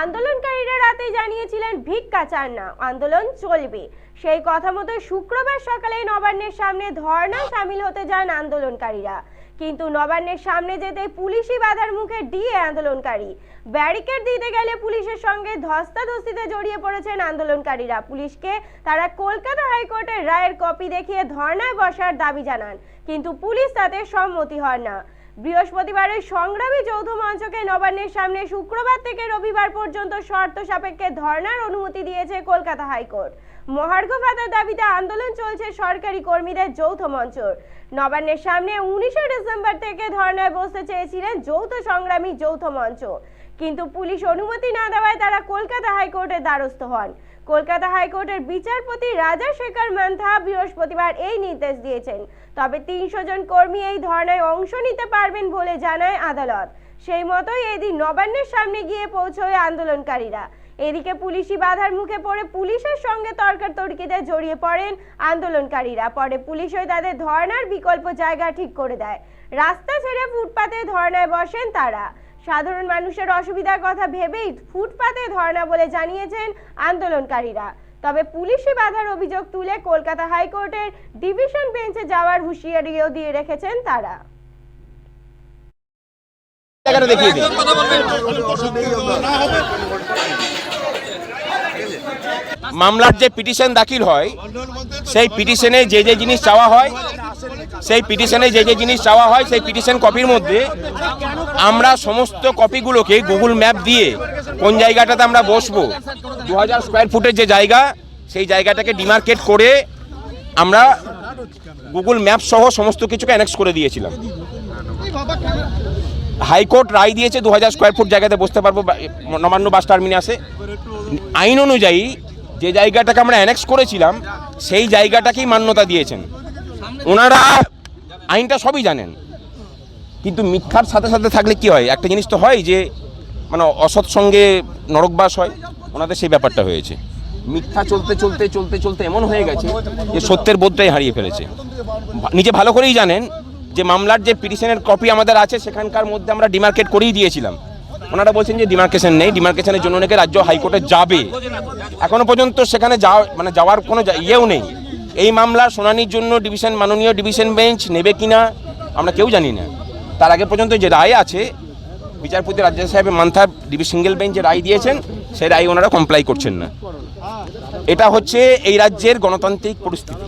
আন্দোলনকারীরা রাতে জানিয়েছিলেন ভিক্ষা চান না, আন্দোলন চলবে। সেই কথা মতো শুক্রবার সকালে নবান্নের সামনে ধর্ণায় সামিল হতে যান আন্দোলনকারীরা। কিন্তু নবান্নের সামনে যেতে পুলিশি বাধার মুখে ডিএ আন্দোলনকারী। ব্যারিকেড দিতে গেলে পুলিশের সঙ্গে ধস্তাধস্তিতে জড়িয়ে পড়েছেন আন্দোলনকারীরা। পুলিশকে তারা কলকাতা হাইকোর্টের রায়ের কপি দেখিয়ে ধর্ণায় বসার দাবি জানান। কিন্তু পুলিশ তাতে সম্মতি হন না। বৃহস্পতিবারের সংগ্রামী যৌথ মঞ্চকে নবান্নের সামনে শুক্রবার থেকে রবিবার পর্যন্ত শর্ত সাপেক্ষে ধর্নার অনুমতি দিয়েছে কলকাতা হাইকোর্ট। মহার্ঘ ভাতার দাবিতে আন্দোলন চলছে সরকারি কর্মীদের যৌথ মঞ্চ নবান্নের সামনে উনিশে ডিসেম্বর থেকে ধর্নায় বসতে চেয়েছিলেন যৌথ সংগ্রামী যৌথ মঞ্চ। কিন্তু পুলিশ অনুমতি না দেওয়ায় তারা কলকাতা হাইকোর্টের দ্বারস্থ হন। কলকাতা হাইকোর্টের বিচারপতি রাজা শেখর মান্থা বৃহস্পতিবার এই নির্দেশ দিয়েছেন। তবে তিনশো জন কর্মী এই ধর্নায় অংশ নিতে পারবেন বলে জানায় আদালত। সেই মতোই এদিন নবান্নের সামনে গিয়ে পৌঁছয় আন্দোলনকারীরা। এদিকে পুলিশি বাধার মুখে পড়ে পুলিশের সঙ্গে তর্কাতর্কিতে জড়িয়ে পড়েন আন্দোলনকারীরা। পরে পুলিশই তাদের ধর্নার বিকল্প জায়গা ঠিক করে দেয়। রাস্তা ছেড়ে ফুটপাতে ধর্নায় বসেন তারা। সাধারণ মানুষের অসুবিধার কথা ভেবেই ফুটপাতে ধর্ণা বলে জানিয়েছেন আন্দোলনকারীরা। তবে পুলিশি বাধার অভিযোগ তুলে কলকাতা হাইকোর্টের ডিভিশন বেঞ্চে যাওয়ার হুঁশিয়ারিও দিয়ে রেখেছেন তারা। মামলার যে পিটিশন দাখিল হয়, সেই পিটিশনে যে যে জিনিস চাওয়া হয় সেই পিটিশনে যে যে জিনিস চাওয়া হয়, সেই পিটিশন কপির মধ্যে আমরা সমস্ত কপিগুলোকে গুগল ম্যাপ দিয়ে কোন জায়গাটাতে আমরা বসবো দু হাজার স্কোয়ার ফুটের যে জায়গা, সেই জায়গাটাকে ডিমার্কেট করে আমরা গুগল ম্যাপ সহ সমস্ত কিছুকে অ্যানেক্স করে দিয়েছিলাম। হাইকোর্ট রায় দিয়েছে দু হাজার স্কোয়ার ফুট জায়গাতে বসতে পারব নবান্ন বাস টার্মিনাসে। আইন অনুযায়ী যে জায়গাটাকে আমরা অ্যানেক্স করেছিলাম, সেই জায়গাটাকেই মান্যতা দিয়েছেন। ওনারা আইনটা সবই জানেন। কিন্তু মিথ্যার সাথে সাথে থাকলে কি হয়? একটা জিনিস তো হয় যে মানে অসৎ সঙ্গে নরকবাস হয়, ওনাদের সেই ব্যাপারটা হয়েছে। মিথ্যা চলতে চলতে চলতে চলতে এমন হয়ে গেছে যে সত্যের বোধটাই হারিয়ে ফেলেছে। নিজে ভালো করেই জানেন যে মামলার যে পিটিশনের কপি আমাদের আছে, সেখানকার মধ্যে আমরা ডিমার্কেট করেই দিয়েছিলাম। ওনারা বলছেন যে ডিমার্কেশন নেই, ডিমার্কেশনের জন্য নাকি রাজ্য হাইকোর্টে যাবে। এখনও পর্যন্ত সেখানে যাওয়া মানে যাওয়ার কোনো ইয়েও নেই। এই মামলা শুনানির জন্য ডিভিশন, মাননীয় ডিভিশন বেঞ্চ নেবে কি না আমরা কেউ জানি না। তার আগে পর্যন্ত যে রায় আছে, বিচারপতি রাজ্য সাহেবের মান্থার ডিভি সিঙ্গেল বেঞ্চ যে রায় দিয়েছেন, সেই রায় ওনারা কমপ্লাই করছেন না। এটা হচ্ছে এই রাজ্যের গণতান্ত্রিক পরিস্থিতি।